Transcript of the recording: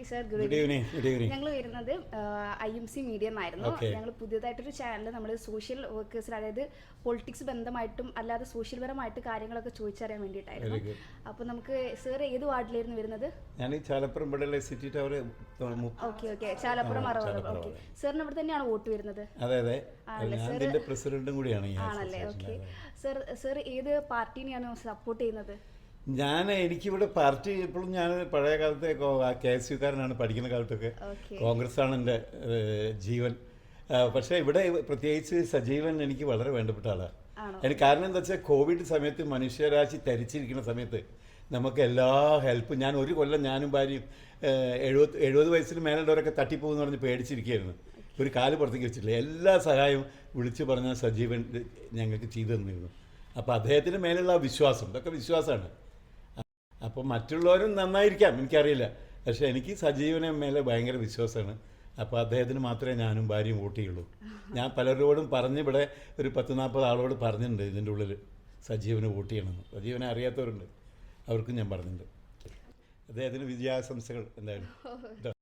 Okay sir good evening ഞങ്ങൾ വരുന്നത് I M C media എന്നായിരുന്നു ഞങ്ങൾ പുതിയതായിട്ടൊരു ചാനൽ നമ്മൾ സോഷ്യൽ വർക്കേഴ്സിൽ അതായത് പൊളിറ്റിക്സ് ബന്ധമായിട്ടും അല്ലാതെ സോഷ്യൽ പരമായിട്ട് കാര്യങ്ങളൊക്കെ ചോദിച്ചറിയാൻ വേണ്ടിയിട്ടായിരുന്നു. അപ്പൊ അപ്പോൾ നമുക്ക് സാർ ഏത് വാർഡിലായിരുന്നു വരുന്നത്? ഞാൻ Chalappuram city tower okay okay Chalappuram Chalappuram okay സാറിന് ഇവിടെ തന്നെയാണ് വോട്ട് വരുന്നത്? അതെ അതെ? പ്രസിഡന്റും കൂടിയാണ് ആണല്ലേ. ഓക്കെ. സർ സർ ഏത് പാർട്ടീനെയാണ് സപ്പോർട്ട് ചെയ്യുന്നത്? ഞാൻ എനിക്കിവിടെ പാർട്ടി എപ്പോഴും ഞാൻ പഴയ കാലത്തെ കെ എസ് യുക്കാരനാണ് പഠിക്കുന്ന കാലത്തൊക്കെ കോൺഗ്രസ് ആണ് എന്റെ ജീവൻ. പക്ഷേ ഇവിടെ പ്രത്യേകിച്ച് സജീവൻ എനിക്ക് വളരെ വേണ്ടപ്പെട്ട ആളാണ്. എനിക്ക് കാരണം എന്താ വെച്ചാൽ കോവിഡ് സമയത്ത് മനുഷ്യരാശി തരിച്ചിരിക്കുന്ന സമയത്ത് നമുക്ക് എല്ലാ ഹെൽപ്പും ഞാൻ ഒരു കൊല്ലം ഞാനും ഭാര്യയും എഴുപത് എഴുപത് വയസ്സിന് മേലുള്ളവരൊക്കെ തട്ടിപ്പോകുമെന്ന് പറഞ്ഞ് പേടിച്ചിരിക്കുകയായിരുന്നു. ഒരു കാൽ പുറത്തേക്ക് വെച്ചിട്ടില്ല. എല്ലാ സഹായവും വിളിച്ചു പറഞ്ഞ സജീവൻ ഞങ്ങൾക്ക് ചെയ്തു തന്നിരുന്നു. അപ്പോൾ അദ്ദേഹത്തിന് മേലുള്ള ആ വിശ്വാസം ഇതൊക്കെ വിശ്വാസമാണ്. അപ്പോൾ മറ്റുള്ളവരും നന്നായിരിക്കാം എനിക്കറിയില്ല. പക്ഷേ എനിക്ക് സജീവനെ മേലെ ഭയങ്കര വിശ്വാസമാണ്. അപ്പോൾ അദ്ദേഹത്തിന് മാത്രമേ ഞാനും ഭാര്യയും വോട്ട് ചെയ്യുള്ളൂ ഞാൻ പലരോടും പറഞ്ഞ് ഇവിടെ ഒരു പത്ത് നാൽപ്പത് ആളോട് പറഞ്ഞിട്ടുണ്ട് ഇതിന്റെ ഉള്ളിൽ സജീവന് വോട്ട് ചെയ്യണമെന്ന്. സജീവനെ അറിയാത്തവരുണ്ട്. അവർക്കും ഞാൻ പറഞ്ഞിട്ടുണ്ട്. അദ്ദേഹത്തിന് വിജയാശംസകൾ എന്തായാലും.